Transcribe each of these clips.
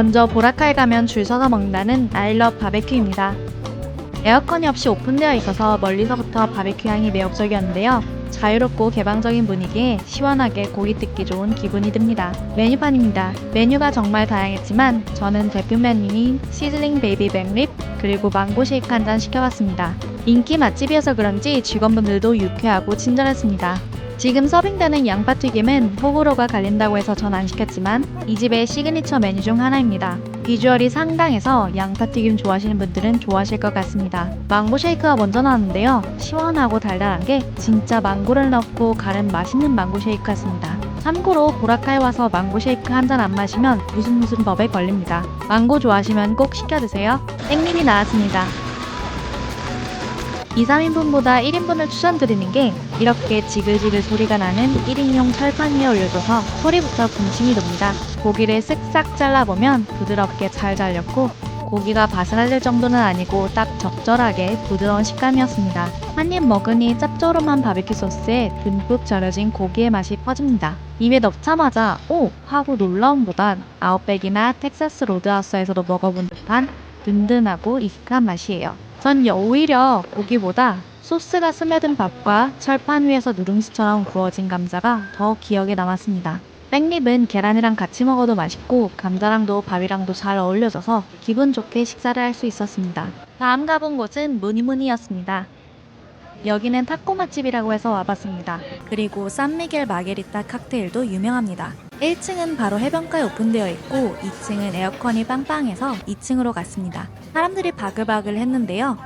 먼저 보라카이 가면 줄 서서 먹는다는 아이러 바베큐입니다. 에어컨이 없이 오픈되어 있어서 멀리서부터 바베큐 향이 매혹적이었는데요. 자유롭고 개방적인 분위기에 시원하게 고기 뜯기 좋은 기분이 듭니다. 메뉴판입니다. 메뉴가 정말 다양했지만 저는 대표 메뉴인 시즐링 베이비 백립 그리고 망고 쉐이크 한 잔 시켜봤습니다. 인기 맛집이어서 그런지 직원분들도 유쾌하고 친절했습니다. 지금 서빙되는 양파튀김은 호불호가 갈린다고 해서 전 안 시켰지만 이 집의 시그니처 메뉴 중 하나입니다. 비주얼이 상당해서 양파튀김 좋아하시는 분들은 좋아하실 것 같습니다. 망고 쉐이크가 먼저 나왔는데요. 시원하고 달달한 게 진짜 망고를 넣고 갈은 맛있는 망고 쉐이크 같습니다. 참고로 보라카에 와서 망고 쉐이크 한 잔 안 마시면 무슨 무슨 법에 걸립니다. 망고 좋아하시면 꼭 시켜 드세요. 땡님이 나왔습니다. 2, 3인분보다 1인분을 추천드리는 게 이렇게 지글지글 소리가 나는 1인용 철판 위에 올려줘서 소리부터 군침이 돕니다. 고기를 쓱싹 잘라보면 부드럽게 잘 잘렸고 고기가 바스라질 정도는 아니고 딱 적절하게 부드러운 식감이었습니다. 한 입 먹으니 짭조름한 바비큐 소스에 듬뿍 절여진 고기의 맛이 퍼집니다. 입에 넣자마자 오! 하고 놀라움보단 아웃백이나 텍사스 로드하우스에서도 먹어본 듯한 든든하고 익숙한 맛이에요. 전 오히려 고기보다 소스가 스며든 밥과 철판 위에서 누룽지처럼 구워진 감자가 더 기억에 남았습니다. 백립은 계란이랑 같이 먹어도 맛있고 감자랑도 밥이랑도 잘 어울려져서 기분 좋게 식사를 할 수 있었습니다. 다음 가본 곳은 무니무니였습니다. 여기는 타코 맛집이라고 해서 와봤습니다. 그리고 산미겔 마게리타 칵테일도 유명합니다. 1층은 바로 해변가에 오픈되어 있고 2층은 에어컨이 빵빵해서 2층으로 갔습니다. 사람들이 바글바글 했는데요.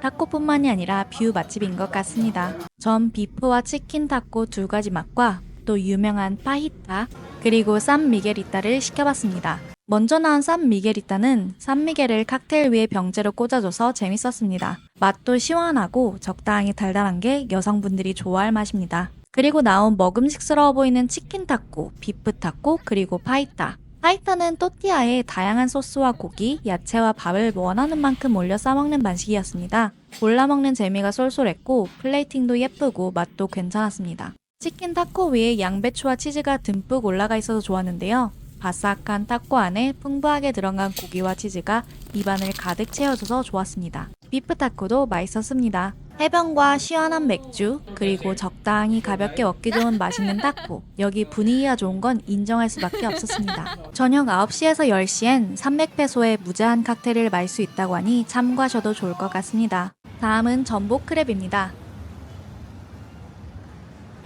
타코뿐만이 아니라 뷰 맛집인 것 같습니다. 전 비프와 치킨 타코 두 가지 맛과 또 유명한 파히타 그리고 산 미게리타를 시켜봤습니다. 먼저 나온 산 미게리타는 산 미게를 칵테일 위에 병째로 꽂아줘서 재밌었습니다. 맛도 시원하고 적당히 달달한 게 여성분들이 좋아할 맛입니다. 그리고 나온 먹음직스러워 보이는 치킨 타코, 비프 타코, 그리고 파이타. 파이타는 또띠아에 다양한 소스와 고기, 야채와 밥을 원하는 만큼 올려 싸먹는 반식이었습니다. 골라 먹는 재미가 쏠쏠했고 플레이팅도 예쁘고 맛도 괜찮았습니다. 치킨 타코 위에 양배추와 치즈가 듬뿍 올라가 있어서 좋았는데요. 바삭한 타코 안에 풍부하게 들어간 고기와 치즈가 입안을 가득 채워줘서 좋았습니다. 비프 타코도 맛있었습니다. 해변과 시원한 맥주, 그리고 적 당히 가볍게 먹기 좋은 맛있는 타코. 여기 분위기가 좋은 건 인정할 수밖에 없었습니다. 저녁 9시에서 10시엔 300페소에 무제한 칵테일을 마실 수 있다고 하니 참고하셔도 좋을 것 같습니다. 다음은 전복 크랩입니다.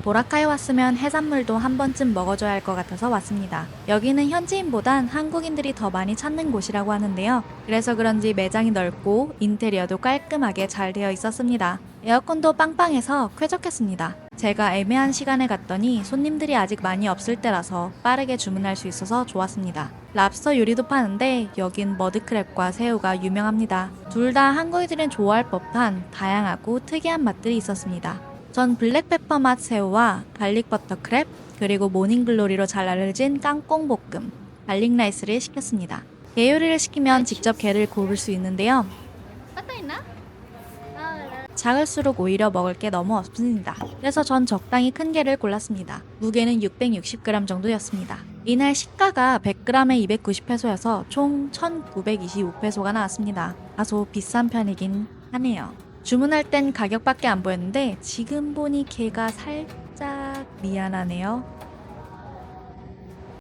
보라카에 왔으면 해산물도 한 번쯤 먹어줘야 할 것 같아서 왔습니다. 여기는 현지인보단 한국인들이 더 많이 찾는 곳이라고 하는데요. 그래서 그런지 매장이 넓고 인테리어도 깔끔하게 잘 되어 있었습니다. 에어컨도 빵빵해서 쾌적했습니다. 제가 애매한 시간에 갔더니 손님들이 아직 많이 없을 때라서 빠르게 주문할 수 있어서 좋았습니다. 랍스터 요리도 파는데 여긴 머드크랩과 새우가 유명합니다. 둘 다 한국인들은 좋아할 법한 다양하고 특이한 맛들이 있었습니다. 전 블랙페퍼 맛 새우와 갈릭 버터 크랩 그리고 모닝글로리로 잘 알려진 깡꽁 볶음, 갈릭 라이스를 시켰습니다. 게 요리를 시키면 직접 게를 고를 수 있는데요. 작을수록 오히려 먹을 게 너무 없습니다. 그래서 전 적당히 큰 게를 골랐습니다. 무게는 660g 정도였습니다. 이날 시가가 100g에 290페소여서 총 1925페소가 나왔습니다. 다소 비싼 편이긴 하네요. 주문할 땐 가격밖에 안 보였는데 지금 보니 게가 살짝 미안하네요.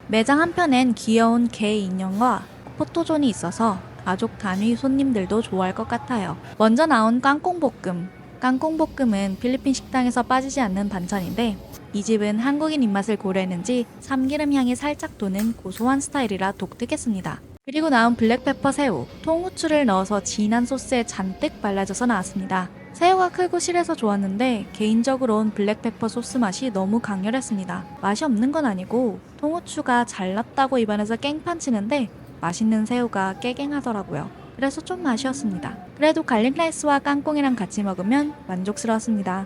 매장 한편엔 귀여운 개 인형과 포토존이 있어서 가족 단위 손님들도 좋아할 것 같아요. 먼저 나온 깡꽁볶음. 깡꽁볶음은 필리핀 식당에서 빠지지 않는 반찬인데 이 집은 한국인 입맛을 고려했는지 참기름 향이 살짝 도는 고소한 스타일이라 독특했습니다. 그리고 나온 블랙페퍼 새우, 통후추를 넣어서 진한 소스에 잔뜩 발라져서 나왔습니다. 새우가 크고 실해서 좋았는데 개인적으론 블랙페퍼 소스 맛이 너무 강렬했습니다. 맛이 없는 건 아니고 통후추가 잘났다고 입안에서 깽판 치는데 맛있는 새우가 깨갱하더라고요. 그래서 좀 아쉬웠습니다. 그래도 갈릭 라이스와 깡꽁이랑 같이 먹으면 만족스러웠습니다.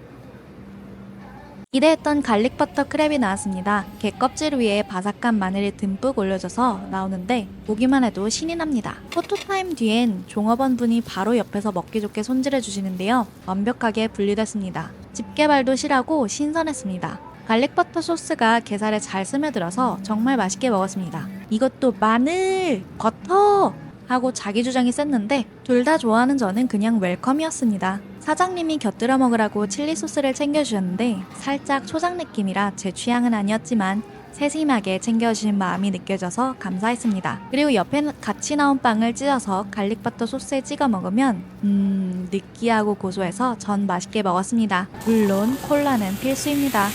기대했던 갈릭 버터 크랩이 나왔습니다. 게 껍질 위에 바삭한 마늘이 듬뿍 올려져서 나오는데 보기만 해도 신이 납니다. 포토타임 뒤엔 종업원 분이 바로 옆에서 먹기 좋게 손질해 주시는데요. 완벽하게 분리됐습니다. 집게발도 실하고 신선했습니다. 갈릭 버터 소스가 게살에 잘 스며들어서 정말 맛있게 먹었습니다. 이것도 마늘, 버터 하고 자기 주장이 셌는데 둘 다 좋아하는 저는 그냥 웰컴이었습니다. 사장님이 곁들여 먹으라고 칠리 소스를 챙겨주셨는데 살짝 초장 느낌이라 제 취향은 아니었지만 세심하게 챙겨주신 마음이 느껴져서 감사했습니다. 그리고 옆에 같이 나온 빵을 찢어서 갈릭버터 소스에 찍어 먹으면 음 느끼하고 고소해서 전 맛있게 먹었습니다. 물론 콜라는 필수입니다.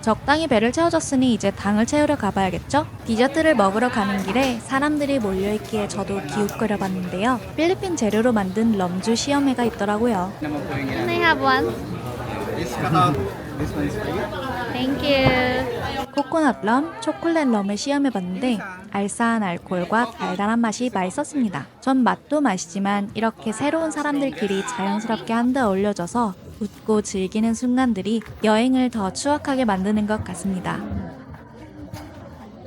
적당히 배를 채워줬으니 이제 당을 채우러 가봐야겠죠? 디저트를 먹으러 가는 길에 사람들이 몰려있기에 저도 기웃거려 봤는데요. 필리핀 재료로 만든 럼주 시어매가 있더라고요. Can I have one? This cut out. This one is for you. Thank you. 코코넛 럼, 초콜릿 럼을 시험해봤는데 알싸한 알코올과 달달한 맛이 맛있었습니다. 전 맛도 맛이지만 이렇게 새로운 사람들끼리 자연스럽게 한데 어울려져서 웃고 즐기는 순간들이 여행을 더 추억하게 만드는 것 같습니다.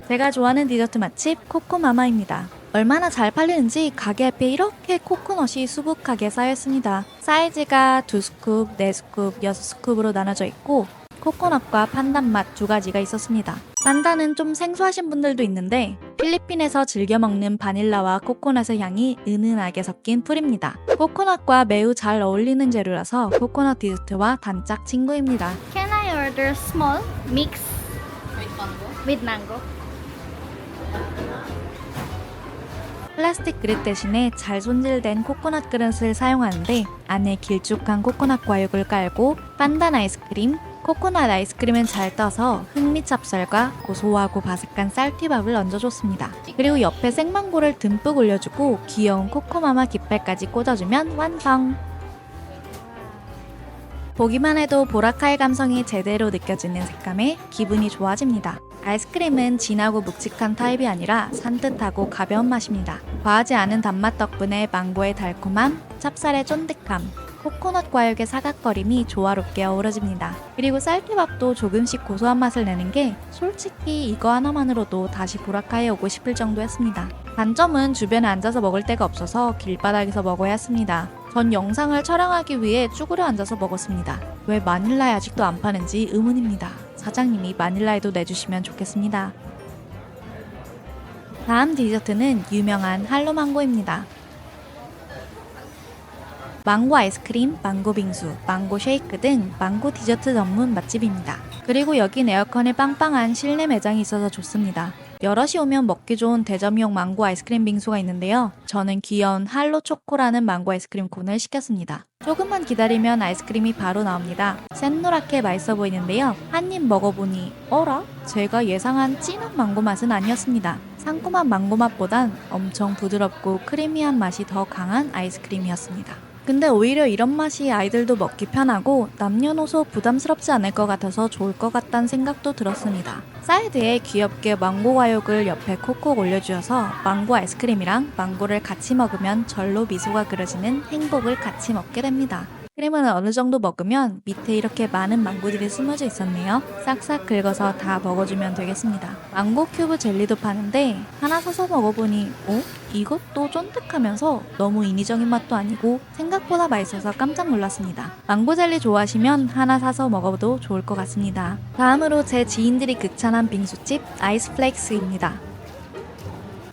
제가 좋아하는 디저트 맛집 코코마마입니다. 얼마나 잘 팔리는지 가게 앞에 이렇게 코코넛이 수북하게 쌓여있습니다. 사이즈가 2스쿱, 4스쿱, 6스쿱으로 나눠져 있고 코코넛과 판단 맛 두 가지가 있었습니다. 판단은 좀 생소하신 분들도 있는데 필리핀에서 즐겨 먹는 바닐라와 코코넛의 향이 은은하게 섞인 풀입니다. 코코넛과 매우 잘 어울리는 재료라서 코코넛 디저트와 단짝 친구입니다. Can I order small mix with mango? 플라스틱 그릇 대신에 잘 손질된 코코넛 그릇을 사용하는데 안에 길쭉한 코코넛 과육을 깔고 판단 아이스크림, 코코넛 아이스크림은 잘 떠서 흑미 찹쌀과 고소하고 바삭한 쌀티밥을 얹어줬습니다. 그리고 옆에 생망고를 듬뿍 올려주고 귀여운 코코마마 깃발까지 꽂아주면 완성! 보기만 해도 보라카의 감성이 제대로 느껴지는 색감에 기분이 좋아집니다. 아이스크림은 진하고 묵직한 타입이 아니라 산뜻하고 가벼운 맛입니다. 과하지 않은 단맛 덕분에 망고의 달콤함, 찹쌀의 쫀득함, 코코넛 과육의 사각거림이 조화롭게 어우러집니다. 그리고 쌀티밥도 조금씩 고소한 맛을 내는 게 솔직히 이거 하나만으로도 다시 보라카에 오고 싶을 정도였습니다. 단점은 주변에 앉아서 먹을 데가 없어서 길바닥에서 먹어야 했습니다. 전 영상을 촬영하기 위해 쭈그려 앉아서 먹었습니다. 왜 마닐라에 아직도 안 파는지 의문입니다. 사장님이 마닐라에도 내주시면 좋겠습니다. 다음 디저트는 유명한 할로망고입니다. 망고 아이스크림, 망고 빙수, 망고 쉐이크 등 망고 디저트 전문 맛집입니다. 그리고 여긴 에어컨에 빵빵한 실내 매장이 있어서 좋습니다. 여럿이 오면 먹기 좋은 대점용 망고 아이스크림 빙수가 있는데요. 저는 귀여운 할로 초코라는 망고 아이스크림 콘을 시켰습니다. 조금만 기다리면 아이스크림이 바로 나옵니다. 샛노랗게 맛있어 보이는데요. 한 입 먹어보니 어라? 제가 예상한 진한 망고 맛은 아니었습니다. 상큼한 망고 맛보단 엄청 부드럽고 크리미한 맛이 더 강한 아이스크림이었습니다. 근데 오히려 이런 맛이 아이들도 먹기 편하고 남녀노소 부담스럽지 않을 것 같아서 좋을 것 같다는 생각도 들었습니다. 사이드에 귀엽게 망고 과육을 옆에 콕콕 올려주어서 망고 아이스크림이랑 망고를 같이 먹으면 절로 미소가 그려지는 행복을 같이 먹게 됩니다. 크림은 어느 정도 먹으면 밑에 이렇게 많은 망고들이 숨어져 있었네요. 싹싹 긁어서 다 먹어주면 되겠습니다. 망고 큐브 젤리도 파는데 하나 사서 먹어보니 어? 이것도 쫀득하면서 너무 인위적인 맛도 아니고 생각보다 맛있어서 깜짝 놀랐습니다. 망고 젤리 좋아하시면 하나 사서 먹어도 좋을 것 같습니다. 다음으로 제 지인들이 극찬한 빙수집 아이스 플렉스입니다.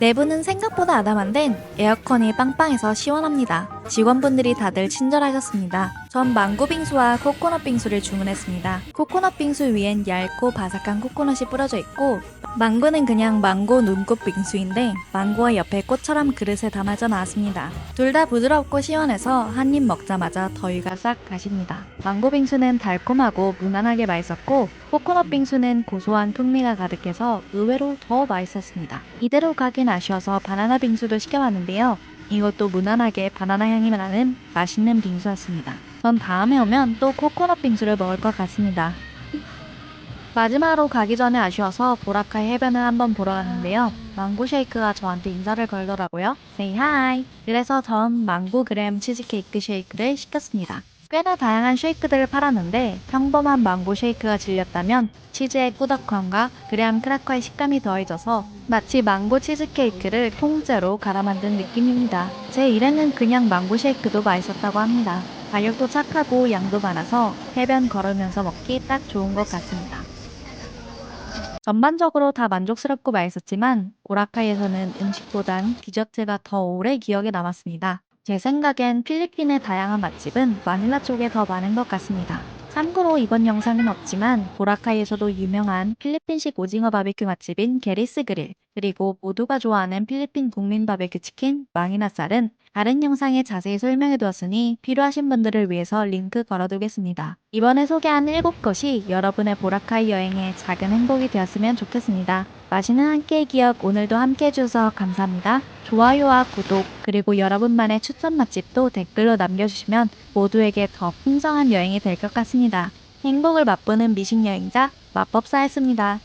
내부는 생각보다 아담한데 에어컨이 빵빵해서 시원합니다. 직원분들이 다들 친절하셨습니다. 전 망고 빙수와 코코넛 빙수를 주문했습니다. 코코넛 빙수 위엔 얇고 바삭한 코코넛이 뿌려져 있고 망고는 그냥 망고 눈꽃 빙수인데 망고와 옆에 꽃처럼 그릇에 담아져 나왔습니다. 둘 다 부드럽고 시원해서 한 입 먹자마자 더위가 싹 가십니다. 망고 빙수는 달콤하고 무난하게 맛있었고 코코넛 빙수는 고소한 풍미가 가득해서 의외로 더 맛있었습니다. 이대로 가긴 아쉬워서 바나나 빙수도 시켜봤는데요. 이것도 무난하게 바나나 향이 나는 맛있는 빙수였습니다. 전 다음에 오면 또 코코넛 빙수를 먹을 것 같습니다. 마지막으로 가기 전에 아쉬워서 보라카이 해변을 한번 보러 갔는데요. 망고 쉐이크가 저한테 인사를 걸더라고요. Say hi. 그래서 전 망고 그램 치즈케이크 쉐이크를 시켰습니다. 꽤나 다양한 쉐이크들을 팔았는데 평범한 망고 쉐이크가 질렸다면 치즈의 꾸덕함과 그램 크라커의 식감이 더해져서 마치 망고 치즈케이크를 통째로 갈아 만든 느낌입니다. 제 일에는 그냥 망고 쉐이크도 맛있었다고 합니다. 가격도 착하고 양도 많아서 해변 걸으면서 먹기 딱 좋은 것 같습니다. 전반적으로 다 만족스럽고 맛있었지만 보라카이에서는 음식보단 디저트가 더 오래 기억에 남았습니다. 제 생각엔 필리핀의 다양한 맛집은 마닐라 쪽에 더 많은 것 같습니다. 참고로 이번 영상은 없지만 보라카이에서도 유명한 필리핀식 오징어 바비큐 맛집인 게리스 그릴 그리고 모두가 좋아하는 필리핀 국민 바비큐 치킨 망이나살은 다른 영상에 자세히 설명해 두었으니 필요하신 분들을 위해서 링크 걸어두겠습니다. 이번에 소개한 7곳이 여러분의 보라카이 여행에 작은 행복이 되었으면 좋겠습니다. 맛있는 한 끼의 기억 오늘도 함께 해주셔서 감사합니다. 좋아요와 구독 그리고 여러분만의 추천 맛집도 댓글로 남겨주시면 모두에게 더 풍성한 여행이 될 것 같습니다. 행복을 맛보는 미식 여행자 마법사였습니다.